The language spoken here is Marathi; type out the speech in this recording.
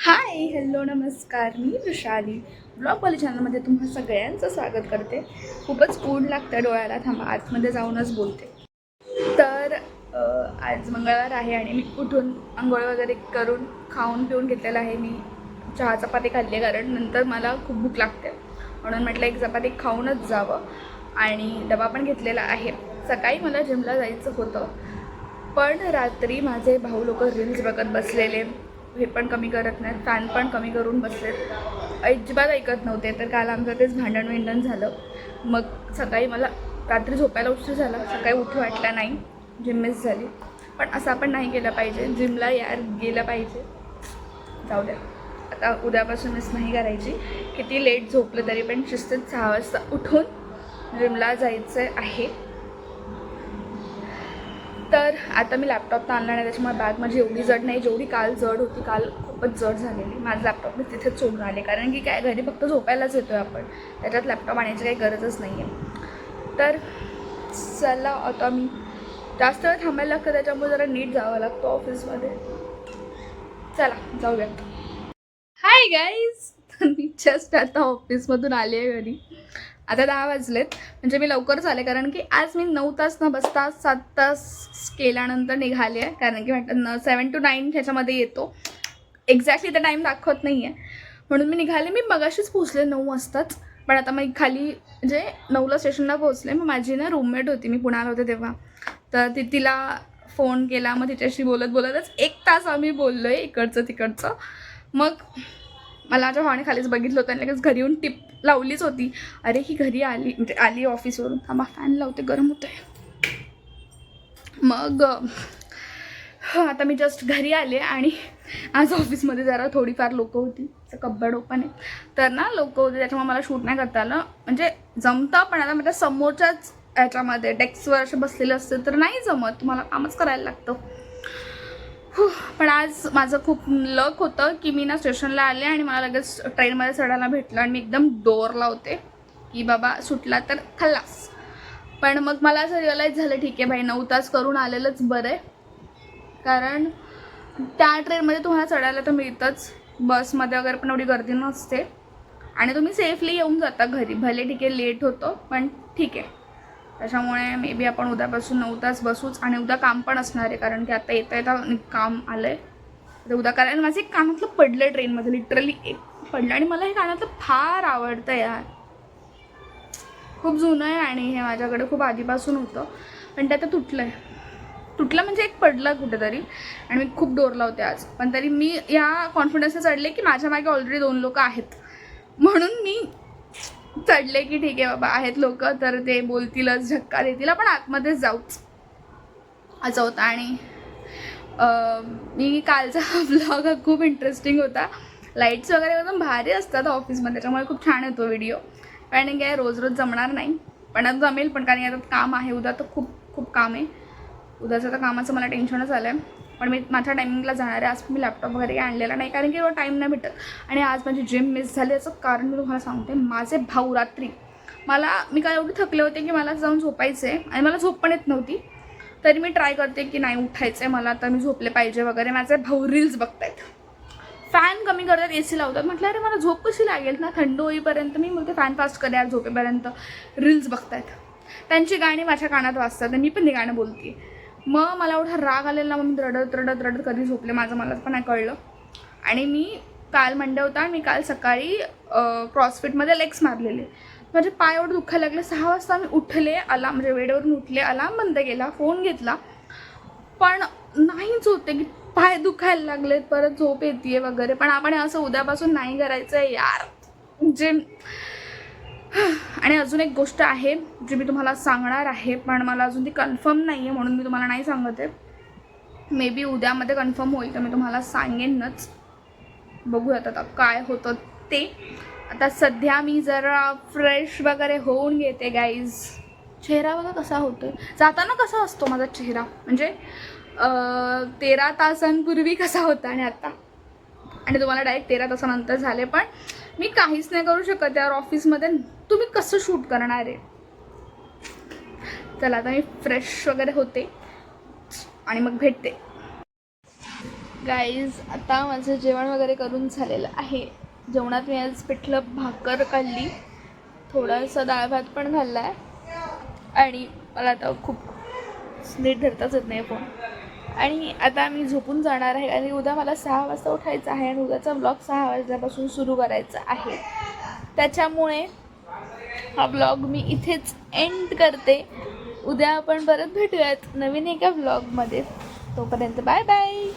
हाय हॅलो नमस्कार. मी वृषाली. ब्लॉगवाली चॅनलमध्ये तुम्हा सगळ्यांचं स्वागत करते. खूपच ऊन लागतं डोळ्याला थांबा आतमध्ये जाऊनच बोलते. तर आज मंगळवार आहे आणि मी उठून आंघोळ वगैरे करून खाऊन पिऊन घेतलेलं आहे. मी चहा चपाती खाल्ली आहे कारण नंतर मला खूप भूक लागते. म्हणून म्हटलं एक चपाती खाऊनच जावं. आणि डबा पण घेतलेला आहे. सकाळी मला जिमला जायचं होतं. पण रात्री माझे भाऊ लोक रील्स बघत बसलेले. हे पण कमी करत नाहीत फॅन पण कमी करून बसलेत. अजिबात ऐकत नव्हते तर काल आमचं तेच भांडण विंडण झालं. मग सकाळी मला रात्री झोपायला उशीर झाला सकाळी उठू वाटला नाही जिम मिस झाली. पण असं आपण नाही केलं पाहिजे जिमला यार गेलं पाहिजे. जाऊ द्या. आता उद्यापासून मिस नाही करायची. किती लेट झोपलं तरी पण शिस्तीत सहा वाजता उठून जिमला जायचं आहे. तर आता मी लॅपटॉप तर आणला नाही त्याच्यामुळे बॅग माझी एवढी जड नाही. जेवढी काल जड होती काल खूपच जड झालेली. माझं लॅपटॉप मी तिथेच सोडून आले. कारण की काय घरी फक्त झोपायलाच येतो आहे आपण. त्याच्यात लॅपटॉप आणायची काही गरजच नाही आहे तर चला आता मी जास्त वेळ थांबायला लागतं त्याच्यामुळे जरा नीट जावं लागतं ऑफिसमध्ये चला जाऊयात. हाय गाईज मी जस्ट आता ऑफिसमधून आली आहे घरी. आता दहा वाजलेत. म्हणजे मी लवकरच आले कारण की आज मी नऊ तास न बसता सात तास केल्यानंतर निघाले आहे. कारण की म्हटलं सेवन टू नाईन ह्याच्यामध्ये येतो. एक्झॅक्टली तर टाईम दाखवत नाही आहे म्हणून मी निघाले. मी मगाशीच पोचले नऊ वाजताच. पण आता मग खाली म्हणजे नऊला स्टेशनला पोहोचले. मग माझी ना रूममेट होती. मी पुण्याला होते तेव्हा. तर ती तिला फोन केला. मग तिच्याशी बोलत बोलतच एक तास आम्ही बोललो आहे इकडचं तिकडचं. मग मला माझ्या भावाने खालीच बघितलं होतं आणि लगेच घरी येऊन टिप लावलीच होती. अरे ही घरी आली म्हणजे आली ऑफिसवरून. थांबा फॅन लावते गरम होतं आहे मग आता मी जस्ट घरी आले आणि आज ऑफिसमध्ये जरा थोडीफार लोकं होती. कब्बड ओपन आहे. तर ना लोक होते त्याच्यामुळे मला शूट नाही करता आलं. म्हणजे जमतं पण आता माझ्या समोरच्याच याच्यामध्ये डेस्कवर असे बसलेले असते तर नाही जमत. तुम्हाला कामच करायला लागतं. पण आज माझं खूप लक होतं की मी ना स्टेशनला आले आणि मला लगेच ट्रेनमध्ये चढायला भेटलं आणि मी एकदम डोर लावते की बाबा सुटला तर खल्लास पण मग मला असं रिअलाईज झालं ठीक आहे भाई नऊ तास करून आलेलंच बरं आहे. कारण त्या ट्रेनमध्ये तुम्हाला चढायला तर मिळतंच. बसमध्ये वगैरे पण एवढी गर्दी नसते. आणि तुम्ही सेफली येऊन जाता घरी. भले ठीक आहे लेट होतं पण ठीक आहे. त्याच्यामुळे मे बी आपण उद्यापासून नऊ तास बसूच आणि उद्या काम पण असणार आहे कारण की आता येता येता काम आलं आहे तर उद्या कारण माझं एक कानातलं पडलं आहे ट्रेनमध्ये लिटरली एक पडलं आणि मला हे कानातलं फार आवडतं यार. खूप जुनं आहे आणि हे माझ्याकडे खूप आधीपासून होतं. पण ते आता तुटलं आहे तुटलं म्हणजे एक पडलं कुठेतरी. आणि मी खूप डोर लावते आज. पण तरी मी या कॉन्फिडन्सने चढले की माझ्या मागे ऑलरेडी दोन लोक आहेत. म्हणून मी चढले की ठीक आहे बाबा आहेत लोक तर ते बोलतीलच झक्का देतील. आपण आतमध्येच जाऊच. असं होतं. आणि मी कालचा ब्लॉग हा खूप इंटरेस्टिंग होता. लाईट्स वगैरे एकदम भारी असतात ऑफिसमध्ये त्याच्यामुळे खूप छान येतो व्हिडिओ कारण काय रोज रोज जमणार नाही. पण आता जमेल पण कारण की आता काम आहे उद्या तर खूप खूप काम आहे. उद्याचं तर कामाचं मला टेन्शनच आलं आहे पण मी माझ्या टायमिंगला जाणार आहे आज मी लॅपटॉप वगैरे आणलेला नाही कारण की टाईम नाही भेटत. आणि आज माझी जिम मिस झाली याचं कारण मी तुम्हाला सांगते माझे भाऊ रात्री मला मी काय एवढी थकले होते की मला जाऊन झोपायचं आहे आणि मला झोप पण येत नव्हती. तरी मी ट्राय करते की नाही उठायचं आहे मला तर मी झोपले पाहिजे वगैरे. माझे भाऊ रील्स बघतायत. फॅन कमी करतात ए सी लावतात. म्हटलं अरे मला झोप कशी लागेल ना? थंड होईपर्यंत. मी बोलते फॅन फास्ट करूया झोपेपर्यंत. रील्स बघतायत. त्यांची गाणी माझ्या कानात वाजतात आणि मी पण ती गाणं बोलते. मग मला एवढा राग आलेला मग मी रडत रडत रडत कधी झोपले माझं मला पण नाही कळलं. आणि मी काल मंडे होता मी काल सकाळी क्रॉसफिटमध्ये लेग्स मारलेले. माझे पाय एवढं दुखायला लागले. सहा वाजता मी उठले अलाम म्हणजे वेळेवरून उठले अलाम बंद केला फोन घेतला. पण नाहीच होते की पाय दुखायला लागलेत परत झोप येते वगैरे. पण आपण असं उद्यापासून नाही करायचं आहे यार. जे आणि अजून एक गोष्ट आहे जी मी तुम्हाला सांगणार आहे पण मला अजून ती कन्फर्म नाही आहे म्हणून मी तुम्हाला नाही सांगत. आहे मे बी उद्यामध्ये कन्फर्म होईल तर मी तुम्हाला सांगेनच. बघूयात आता काय होतं ते. आता सध्या मी जरा फ्रेश वगैरे होऊन घेते गाईज चेहरा बघा कसा होतो जाताना कसा असतो माझा चेहरा? म्हणजे तेरा तासांपूर्वी कसा होता आणि आता? आणि तुम्हाला डायरेक्ट तेरा तासानंतर झाले पण मी काहीच नाही करू शकत यार ऑफिसमध्ये. तुम्ही कसं शूट करणार आहे? चला आता मी फ्रेश वगैरे होते. आणि मग भेटते. गाईज आता माझं जेवण वगैरे करून झालेलं आहे. जेवणात मी आज पिठलं भाकर काढली थोडासा डाळ भात पण घालला आहे आणि मला आता खूप नीट धरताच येत नाही फोन. आणि आता मी झोपून जाणार आहे आणि उद्या मला सहा वाजता उठायचं आहे आणि उद्याचा ब्लॉग सहा वाजल्यापासून सुरू करायचा आहे. त्याच्यामुळे हा ब्लॉग मी इथेच एंड करते. उद्या आपण परत भेटूयात नवीन एका ब्लॉगमध्ये तोपर्यंत बाय बाय